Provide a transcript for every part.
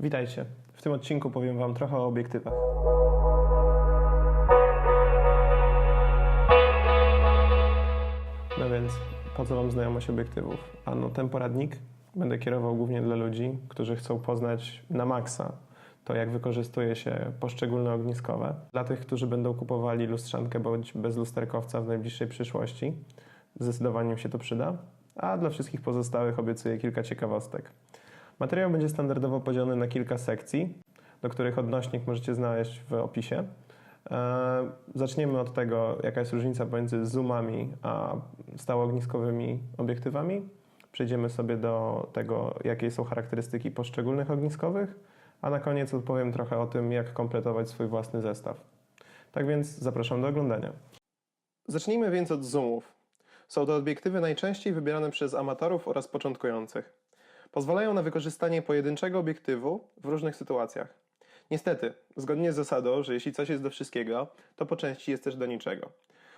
Witajcie. W tym odcinku powiem Wam trochę o obiektywach. No więc, po co Wam znajomość obiektywów? Ano, ten poradnik będę kierował głównie dla ludzi, którzy chcą poznać na maksa to, jak wykorzystuje się poszczególne ogniskowe. Dla tych, którzy będą kupowali lustrzankę bądź bezlusterkowca w najbliższej przyszłości, zdecydowanie im się to przyda. A dla wszystkich pozostałych obiecuję kilka ciekawostek. Materiał będzie standardowo podzielony na kilka sekcji, do których odnośnik możecie znaleźć w opisie. E, Zaczniemy od tego, jaka jest różnica pomiędzy zoomami a stałoogniskowymi obiektywami. Przejdziemy sobie do tego, jakie są charakterystyki poszczególnych ogniskowych, a na koniec odpowiem trochę o tym, jak kompletować swój własny zestaw. Tak więc zapraszam do oglądania. Zacznijmy więc od zoomów. Są to obiektywy najczęściej wybierane przez amatorów oraz początkujących. Pozwalają na wykorzystanie pojedynczego obiektywu w różnych sytuacjach. Niestety, zgodnie z zasadą, że jeśli coś jest do wszystkiego, to po części jest też do niczego.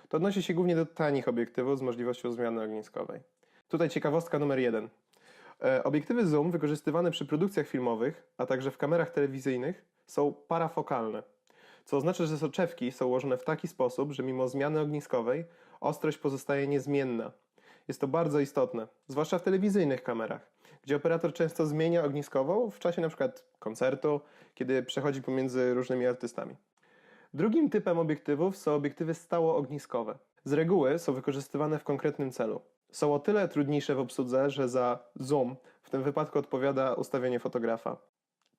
To odnosi się głównie do tanich obiektywów z możliwością zmiany ogniskowej. Tutaj ciekawostka numer jeden. E, Obiektywy zoom wykorzystywane przy produkcjach filmowych, a także w kamerach telewizyjnych są parafokalne, co oznacza, że soczewki są ułożone w taki sposób, że mimo zmiany ogniskowej ostrość pozostaje niezmienna. Jest to bardzo istotne, zwłaszcza w telewizyjnych kamerach, gdzie operator często zmienia ogniskową w czasie np. koncertu, kiedy przechodzi pomiędzy różnymi artystami. Drugim typem obiektywów są obiektywy stałoogniskowe. Z reguły są wykorzystywane w konkretnym celu. Są o tyle trudniejsze w obsłudze, że za zoom w tym wypadku odpowiada ustawienie fotografa.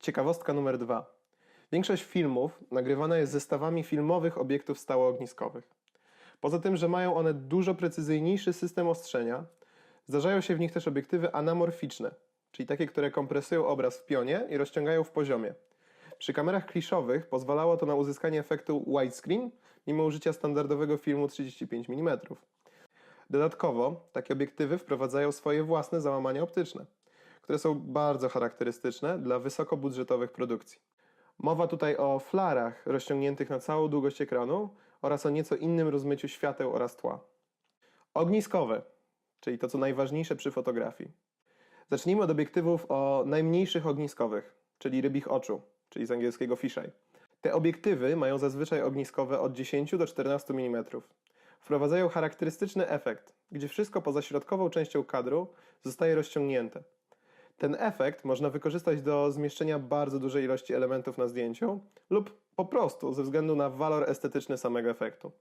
Ciekawostka numer dwa. Większość filmów nagrywana jest zestawami filmowych obiektów stałoogniskowych. Poza tym, że mają one dużo precyzyjniejszy system ostrzenia, zdarzają się w nich też obiektywy anamorficzne, czyli takie, które kompresują obraz w pionie i rozciągają w poziomie. Przy kamerach kliszowych pozwalało to na uzyskanie efektu widescreen, mimo użycia standardowego filmu 35 mm. Dodatkowo takie obiektywy wprowadzają swoje własne załamania optyczne, które są bardzo charakterystyczne dla wysokobudżetowych produkcji. Mowa tutaj o flarach rozciągniętych na całą długość ekranu oraz o nieco innym rozmyciu świateł oraz tła. Ogniskowe, czyli to co najważniejsze przy fotografii. Zacznijmy od obiektywów o najmniejszych ogniskowych, czyli rybich oczu, czyli z angielskiego fisheye. Te obiektywy mają zazwyczaj ogniskowe od 10 do 14 mm. Wprowadzają charakterystyczny efekt, gdzie wszystko poza środkową częścią kadru zostaje rozciągnięte. Ten efekt można wykorzystać do zmieszczenia bardzo dużej ilości elementów na zdjęciu lub po prostu ze względu na walor estetyczny samego efektu.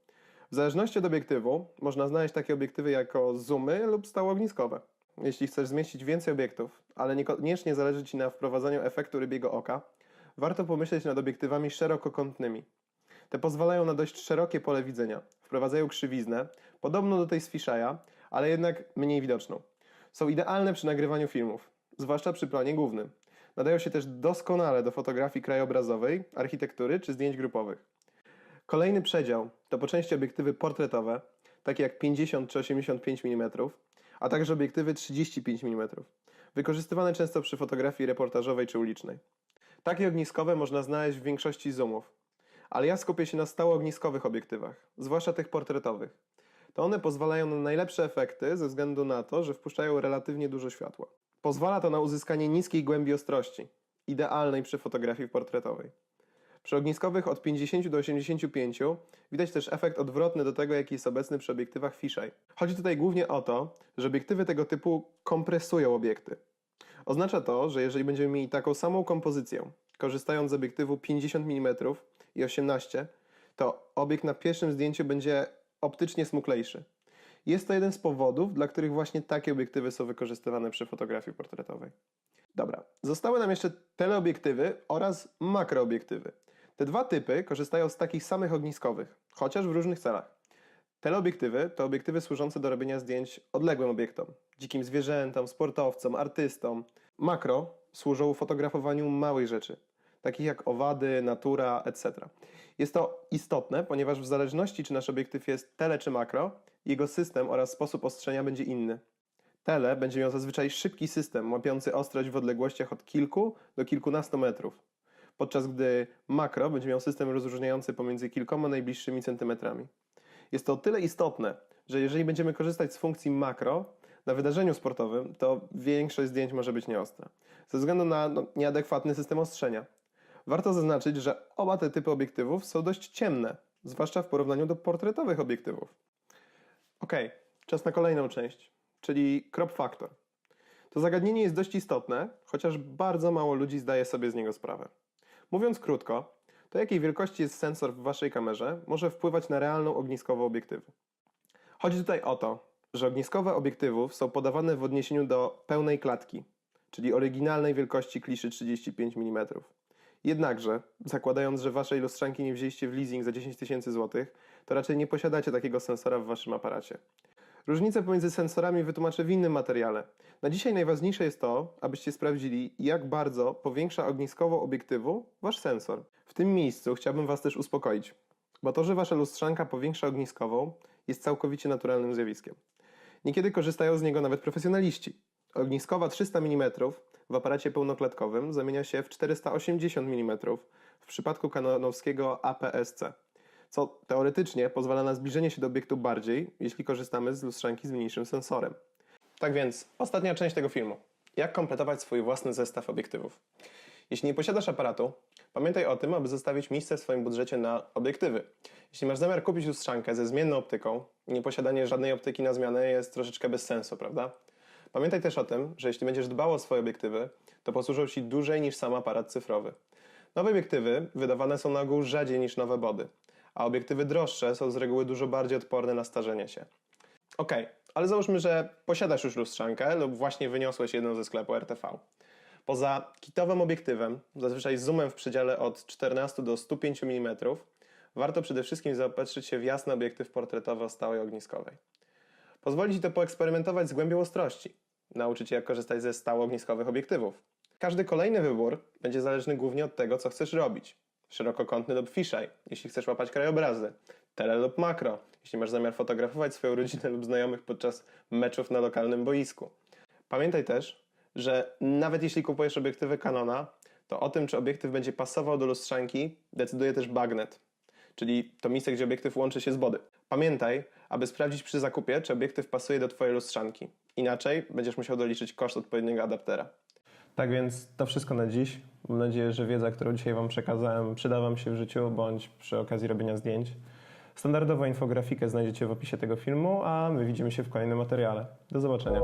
W zależności od obiektywu można znaleźć takie obiektywy jako zoomy lub stałoogniskowe. Jeśli chcesz zmieścić więcej obiektów, ale niekoniecznie zależy Ci na wprowadzaniu efektu rybiego oka, warto pomyśleć nad obiektywami szerokokątnymi. Te pozwalają na dość szerokie pole widzenia, wprowadzają krzywiznę, podobną do tej z Fisheya, ale jednak mniej widoczną. Są idealne przy nagrywaniu filmów, zwłaszcza przy planie głównym. Nadają się też doskonale do fotografii krajobrazowej, architektury czy zdjęć grupowych. Kolejny przedział to po części obiektywy portretowe, takie jak 50 czy 85 mm, a także obiektywy 35 mm, wykorzystywane często przy fotografii reportażowej czy ulicznej. Takie ogniskowe można znaleźć w większości zoomów, ale ja skupię się na stałoogniskowych obiektywach, zwłaszcza tych portretowych. To one pozwalają na najlepsze efekty ze względu na to, że wpuszczają relatywnie dużo światła. Pozwala to na uzyskanie niskiej głębi ostrości, idealnej przy fotografii portretowej. Przy ogniskowych od 50 do 85 widać też efekt odwrotny do tego, jaki jest obecny przy obiektywach fisheye. Chodzi tutaj głównie o to, że obiektywy tego typu kompresują obiekty. Oznacza to, że jeżeli będziemy mieli taką samą kompozycję, korzystając z obiektywu 50 mm i 18, to obiekt na pierwszym zdjęciu będzie optycznie smuklejszy. Jest to jeden z powodów, dla których właśnie takie obiektywy są wykorzystywane przy fotografii portretowej. Dobra, zostały nam jeszcze teleobiektywy oraz makroobiektywy. Te dwa typy korzystają z takich samych ogniskowych, chociaż w różnych celach. Teleobiektywy to obiektywy służące do robienia zdjęć odległym obiektom, dzikim zwierzętom, sportowcom, artystom. Makro służą fotografowaniu małych rzeczy, takich jak owady, natura, etc. Jest to istotne, ponieważ w zależności czy nasz obiektyw jest tele czy makro, jego system oraz sposób ostrzenia będzie inny. Tele będzie miał zazwyczaj szybki system łapiący ostrość w odległościach od kilku do kilkunastu metrów, podczas gdy makro będzie miał system rozróżniający pomiędzy kilkoma najbliższymi centymetrami. Jest to o tyle istotne, że jeżeli będziemy korzystać z funkcji makro, Na wydarzeniu sportowym to większość zdjęć może być nieostra, ze względu na no, nieadekwatny system ostrzenia. Warto zaznaczyć, że oba te typy obiektywów są dość ciemne, zwłaszcza w porównaniu do portretowych obiektywów. Ok, czas na kolejną część, czyli crop factor. To zagadnienie jest dość istotne, chociaż bardzo mało ludzi zdaje sobie z niego sprawę. Mówiąc krótko, to jakiej wielkości jest sensor w waszej kamerze może wpływać na realną ogniskową obiektywu. Chodzi tutaj o to, że ogniskowe obiektywów są podawane w odniesieniu do pełnej klatki, czyli oryginalnej wielkości kliszy 35 mm. Jednakże, zakładając, że waszej lustrzanki nie wzięliście w leasing za 10 tysięcy złotych, to raczej nie posiadacie takiego sensora w waszym aparacie. Różnice pomiędzy sensorami wytłumaczę w innym materiale. Na dzisiaj najważniejsze jest to, abyście sprawdzili, jak bardzo powiększa ogniskowo obiektywu wasz sensor. W tym miejscu chciałbym was też uspokoić, bo to, że wasza lustrzanka powiększa ogniskową, jest całkowicie naturalnym zjawiskiem. Niekiedy korzystają z niego nawet profesjonaliści. Ogniskowa 300 mm w aparacie pełnoklatkowym zamienia się w 480 mm w przypadku kanonowskiego APS-C, co teoretycznie pozwala na zbliżenie się do obiektu bardziej, jeśli korzystamy z lustrzanki z mniejszym sensorem. Tak więc, ostatnia część tego filmu. Jak kompletować swój własny zestaw obiektywów? Jeśli nie posiadasz aparatu, pamiętaj o tym, aby zostawić miejsce w swoim budżecie na obiektywy. Jeśli masz zamiar kupić lustrzankę ze zmienną optyką, nieposiadanie żadnej optyki na zmianę jest troszeczkę bez sensu, prawda? Pamiętaj też o tym, że jeśli będziesz dbał o swoje obiektywy, to posłużą Ci dłużej niż sam aparat cyfrowy. Nowe obiektywy wydawane są na ogół rzadziej niż nowe body, a obiektywy droższe są z reguły dużo bardziej odporne na starzenie się. Ok, ale załóżmy, że posiadasz już lustrzankę lub właśnie wyniosłeś jedną ze sklepu RTV. Poza kitowym obiektywem, zazwyczaj zoomem w przedziale od 14 do 105 mm, warto przede wszystkim zaopatrzyć się w jasny obiektyw portretowy o stałej ogniskowej. Pozwoli Ci to poeksperymentować z głębią ostrości, nauczyć się jak korzystać ze stałoogniskowych obiektywów. Każdy kolejny wybór będzie zależny głównie od tego, co chcesz robić. Szerokokątny lub fisheye, jeśli chcesz łapać krajobrazy. Tele lub makro, jeśli masz zamiar fotografować swoją rodzinę lub znajomych podczas meczów na lokalnym boisku. Pamiętaj też, że nawet jeśli kupujesz obiektywy Canona, to o tym, czy obiektyw będzie pasował do lustrzanki, decyduje też bagnet, czyli to miejsce, gdzie obiektyw łączy się z body. Pamiętaj, aby sprawdzić przy zakupie, czy obiektyw pasuje do Twojej lustrzanki. Inaczej będziesz musiał doliczyć koszt odpowiedniego adaptera. Tak więc to wszystko na dziś. Mam nadzieję, że wiedza, którą dzisiaj Wam przekazałem, przyda Wam się w życiu bądź przy okazji robienia zdjęć. Standardową infografikę znajdziecie w opisie tego filmu, a my widzimy się w kolejnym materiale. Do zobaczenia.